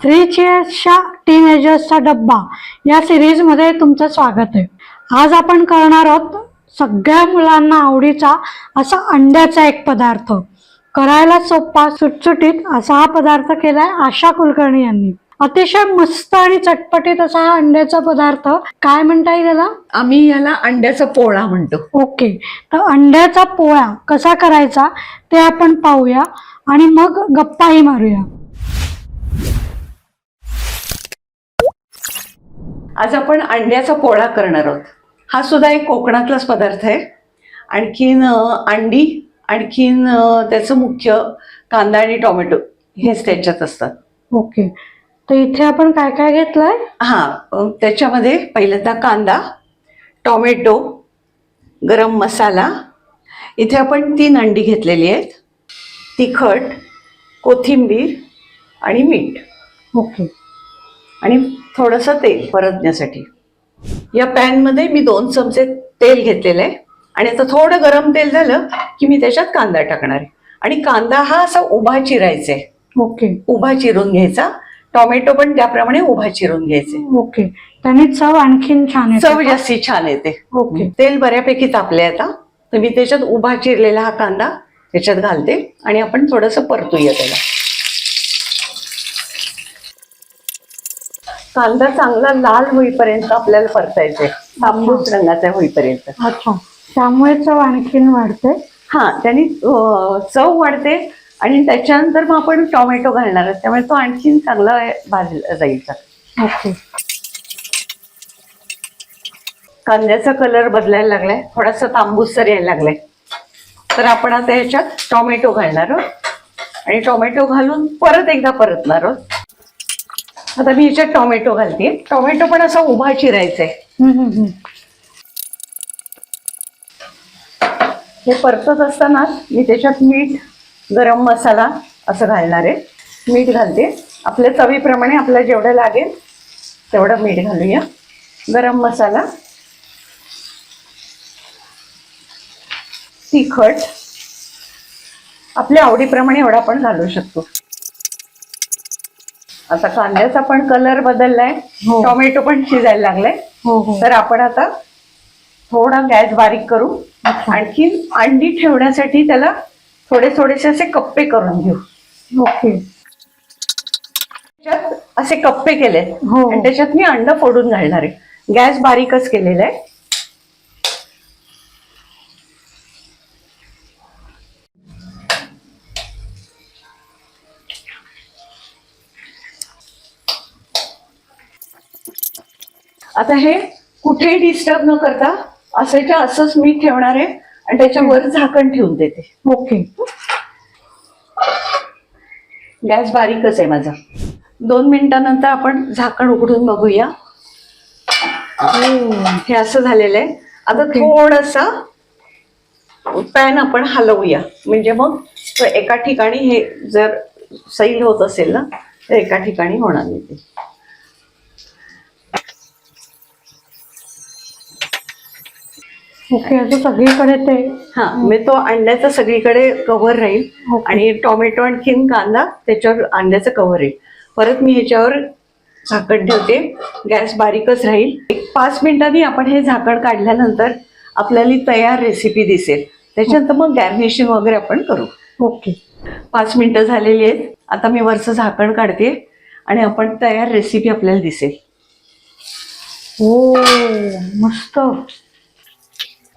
Three चेअर्सच्या टीनेजर्सचा डब्बा. या सिरीजमध्ये तुमचं स्वागत आहे. आज आपण करणार आहोत सगळ्या मुलांना आवडीचा असा अंड्याचा एक पदार्थ. करायला सोपा सुटसुटीत असा हा पदार्थ केलाय आशा कुलकर्णी यांनी. अतिशय मस्त आणि चटपटीत असा हा अंड्याचा पदार्थ. काय म्हणता येईल त्याला आम्ही याला अंड्याचा पोळा म्हणतो. ओके. तर अंड्याचा पोळा कसा करायचा ते आपण पाहूया आणि मग गप्पाही मारूया. आज आपण अंड्याचा पोळा करणार आहोत. हा सुद्धा एक कोकणातलाच पदार्थ आहे. आणखीन अंडी आणखीन त्याचं मुख्य कांदा आणि टोमॅटो हेच त्याच्यात असतात. ओके. तर इथे आपण काय काय घेतलंय? हा त्याच्यामध्ये पहिल्यांदा कांदा टोमॅटो गरम मसाला. इथे आपण तीन अंडी घेतलेली आहेत. तिखट कोथिंबीर आणि मीठ. ओके. आणि थोडंसं तेल परतण्यासाठी. या पॅनमध्ये मी दोन चमचे तेल घेतलेलं आहे. आणि आता थोडं गरम तेल झालं की मी त्याच्यात कांदा टाकणार आहे. आणि कांदा हा असा उभा चिरायचा आहे. ओके. उभा चिरून घ्यायचा. टोमॅटो पण त्याप्रमाणे उभा चिरून घ्यायचे. ओके. त्याने चव आणखीन छान येते चव का? जास्ती छान येते. ओके. तेल बऱ्यापैकी तापले आता. तर मी त्याच्यात उभा चिरलेला हा कांदा त्याच्यात घालते. आणि आपण थोडंसं परतूया त्याला. कांदा चांगला लाल होईपर्यंत आपल्याला परतायचंय. तांबूस रंगाचा होईपर्यंत. अच्छा. त्यामुळे चव आणखीन वाढते? हा त्याने चव वाढते आणि त्याच्यानंतर मग आपण टोमॅटो घालणार आहोत. त्यामुळे तो आणखीन चांगला भाजला ओके. कांद्याचा कलर बदलायला लागलाय. थोडासा तांबूसर यायला लागलाय. तर आपण आता याच्यात टोमॅटो घालणार आहोत. आणि टोमॅटो घालून परत एकदा परतणार आहोत. आता मी याच्यात टोमॅटो घालते. टोमॅटो पण असा उभा चिरायचा आहे. हे परतत असताना मी त्याच्यात मीठ गरम मसाला असं घालणार आहे. मीठ घालते. आपल्या चवीप्रमाणे आपल्याला जेवढं लागेल तेवढं मीठ घालूया. गरम मसाला तिखट आपल्या आवडीप्रमाणे एवढा आपण घालू शकतो. आता कांद्याचा पण कलर बदललाय. हो. टोमॅटो पण शिजायला लागलाय. हो हो. तर आपण आता थोडा गॅस बारीक करू. अच्छा. आणखी अंडी ठेवण्यासाठी त्याला थोडे थोडेसे असे कप्पे करून घेऊ. ओके. त्याच्यात असे कप्पे केले हो. आणि त्याच्यात मी अंड फोडून घालणार आहे. गॅस बारीकच केलेला आहे. आता हे कुठेही डिस्टर्ब न करता असायच्या असंच मी ठेवणार आहे आणि त्याच्यावर झाकण ठेवून देते. ओके. गॅस बारीकच आहे माझा. दोन मिनिटानंतर आपण झाकण उघडून बघूया. हे असं झालेलं आहे. आता. थोडसा पॅन आपण हलवूया. म्हणजे मग एका ठिकाणी हे जर सैल होत असेल ना तर एका ठिकाणी होणार नाही ते. ओके असं सगळीकडे ते. हा म्हणजे तो अंड्याचा सगळीकडे कव्हर राहील. आणि टोमॅटो आणखीन कांदा त्याच्यावर अंड्याचं कव्हर येईल परत मी ह्याच्यावर झाकण ठेवते. गॅस बारीकच राहील. एक पाच मिनिटांनी आपण हे झाकण काढल्यानंतर आपल्याला ही तयार रेसिपी दिसेल. त्याच्यानंतर मग गॅर्निशिंग वगैरे आपण करू. ओके. पाच मिनिटं झालेली आहेत. आता मी वरचं झाकण काढते आणि आपण तयार रेसिपी आपल्याला दिसेल. हो मस्त.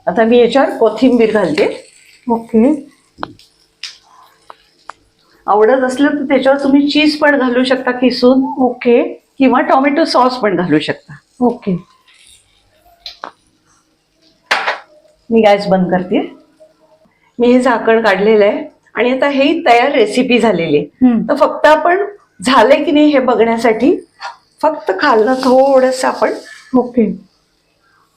आता मी याच्यावर कोथिंबीर घालते. ओके. आवडत असलं तर त्याच्यावर तुम्ही चीज पण घालू शकता किसून. ओके. किंवा टोमॅटो सॉस पण घालू शकता. ओके. मी गॅस बंद करते. मी हे झाकण काढलेलं आहे. आणि आता हे तयार रेसिपी झालेली आहे. तर फक्त आपण झालंय की नाही हे बघण्यासाठी फक्त खाल्लं थोडस आपण. ओके.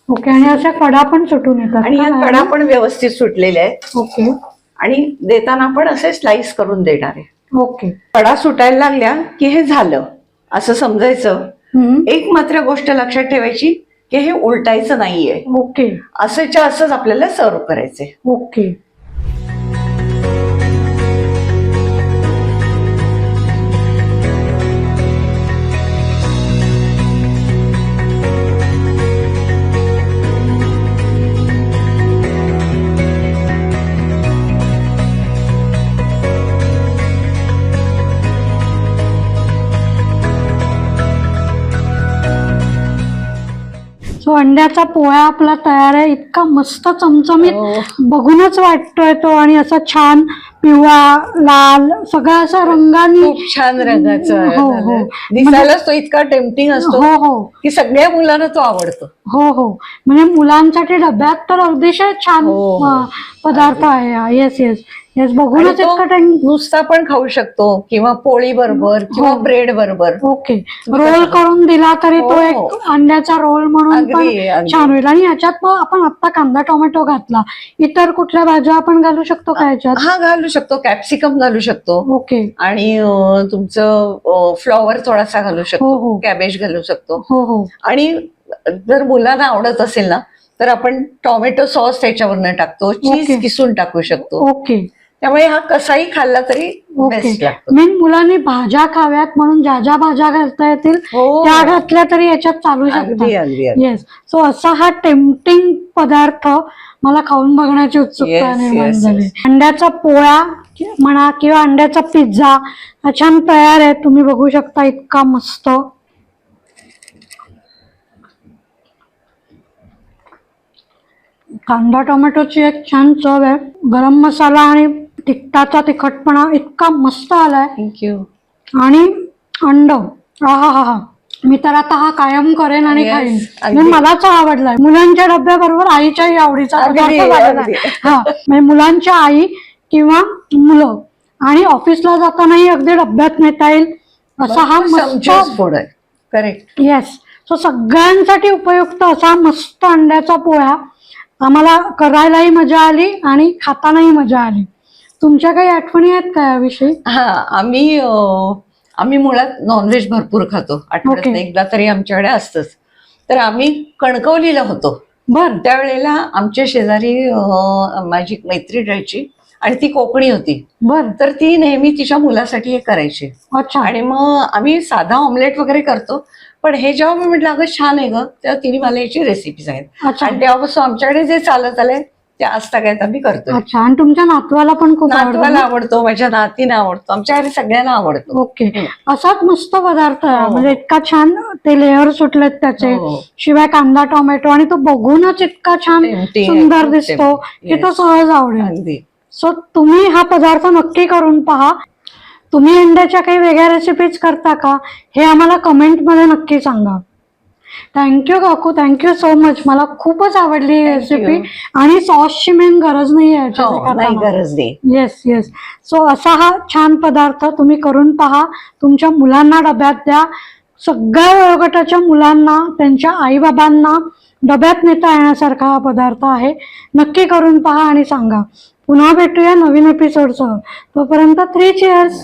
ओके आणि अशा कडा पण सुटून येतात आणि या? कडा पण व्यवस्थित सुटलेल्या आहेत. ओके. आणि देताना आपण असे स्लाइस करून देणार. आहे ओके. कडा सुटायला लागल्या की हे झालं असं समजायचं. एक मात्र गोष्ट लक्षात ठेवायची की हे उलटायचं नाहीये. ओके. असंच्या असंच आपल्याला सर्व करायचंय. ओके. अंड्याचा पोळा आपला तयार आहे इतका मस्त चमचमीत हो. बघूनच वाटतोय तो आणि असा छान पिवळा लाल सगळा असा रंगाने खूप छान रंगाचा आहे हो. हो. दिसायलाच तो इतका टेम्पटिंग असतो हो हो की सगळ्या मुलांना तो आवडतो हो हो म्हणजे मुलांसाठी डब्यात तर अतिशय छान हो, हो. अं, पदार्थ आहे येस येस येस आणि बघूनच तो इतका टाइम नुसता पण खाऊ शकतो किंवा पोळी बरोबर किंवा हो. ब्रेड बरोबर ओके रोल करून दिला तरी तो हो. एक अंड्याचा रोल म्हणून पण अगदी. छान होईल आणि याच्यात मग आपण आता कांदा टोमॅटो घातला इतर कुठल्या भाज्या आपण घालू शकतो का याच्यात हा घालू शकतो कॅप्सिकम घालू शकतो. ओके आणि तुमचं फ्लॉवर थोडासा घालू हो, शकतो हो. कॅबेज घालू शकतो. हो हो. आणि जर मुलांना आवडत असेल ना तर आपण टोमॅटो सॉस त्याच्यावरनं टाकतो. चीज किसून टाकू शकतो. ओके त्यामुळे हा कसाही खाल्ला तरी ओके. बेस्ट लागतो. मेन मुलांनी भाज्या खाव्यात म्हणून ज्या ज्या भाज्या घालता येतील हो. त्या घातल्या तरी याच्यात चालू अगदी शकतात. अगदी अगदी. येस सो असा हा टेम्पटिंग पदार्थ मला खाऊन बघण्याची उत्सुकता Yes, निर्माण yes, झाली. yes. अंड्याचा पोळा म्हणा किंवा अंड्याचा पिझ्झा हा छान तयार आहे. तुम्ही बघू शकता इतका मस्त. कांदा टोमॅटोची एक छान चव आहे. गरम मसाला आणि तिखटाचा तिखटपणा इतका मस्त आलाय. थँक्यू आणि अंड हा हा हा मी तर आता हा कायम करेन आणि Yes, खाईन. अगदी. म्हणजे मलाच हा आवडलाय. मुलांच्या डब्याबरोबर आईच्याही आवडीचा अगदी, पदार्थ झालेला अगदी. आहे. हा म्हणजे मुलांच्या आई किंवा मुलं. आणि ऑफिसला जातानाही अगदी डब्यात नेता येईल असा हा मस्त फूड आहे. करेक्ट येस सो सगळ्यांसाठी उपयुक्त असा मस्त अंड्याचा पोळा. आम्हाला करायलाही मजा आली आणि खातानाही मजा आली. तुमच्या काही आठवणी आहेत का याविषयी? हा आम्ही आम्ही मुळात नॉनव्हेज भरपूर खातो. आठवड्यात Okay. एकदा तरी आमच्याकडे असतंच. तर आम्ही कणकवलीला होतो. बर. त्यावेळेला आमच्या शेजारी माझी एक मैत्रीण राहायची आणि ती कोकणी होती. बर. तर ती नेहमी तिच्या मुलासाठी हे करायची. अच्छा. आणि मग आम्ही साधा ऑमलेट वगैरे करतो. पण हे जेव्हा मी म्हटलं अगं छान आहे ग. तेव्हा तिने मला याची रेसिपी सांगितली. आणि तेव्हापासून आमच्याकडे जे चालत आलंय ते आज सगळ्यात आम्ही करतो अच्छा आणि तुमच्या नातवाला पण खूप नातवाला आवडतो आवडतो माझ्या नातीला आवडतो आमच्या घरी सगळ्यांना आवडतो. ओके. असाच मस्त पदार्थ आहे हो. म्हणजे इतका छान ते लेअर सुटलेत त्याचे. हो. शिवाय कांदा टोमॅटो आणि तो बघूनच इतका छान सुंदर दिसतो. की तो सहज आवडेल. अगदी. सो तुम्ही हा पदार्थ नक्की करून पहा. तुम्ही अंड्याच्या काही वेगळ्या रेसिपीज करता का? हे आम्हाला कमेंटमध्ये नक्की सांगा. थँक्यू काकू. थँक्यू सो मच मला खूपच आवडली ही रेसिपी. आणि सॉसची मेन गरज नाही आहे हो, गरज नाही. येस येस सो असा हा छान पदार्थ तुम्ही करून पहा. तुमच्या मुलांना डब्यात द्या. सगळ्या वयोगटाच्या मुलांना त्यांच्या आईबाबांना डब्यात नेता येण्यासारखा हा पदार्थ आहे. नक्की करून पहा आणि सांगा. पुन्हा भेटूया नवीन एपिसोडसह तोपर्यंत थ्री चेअर्स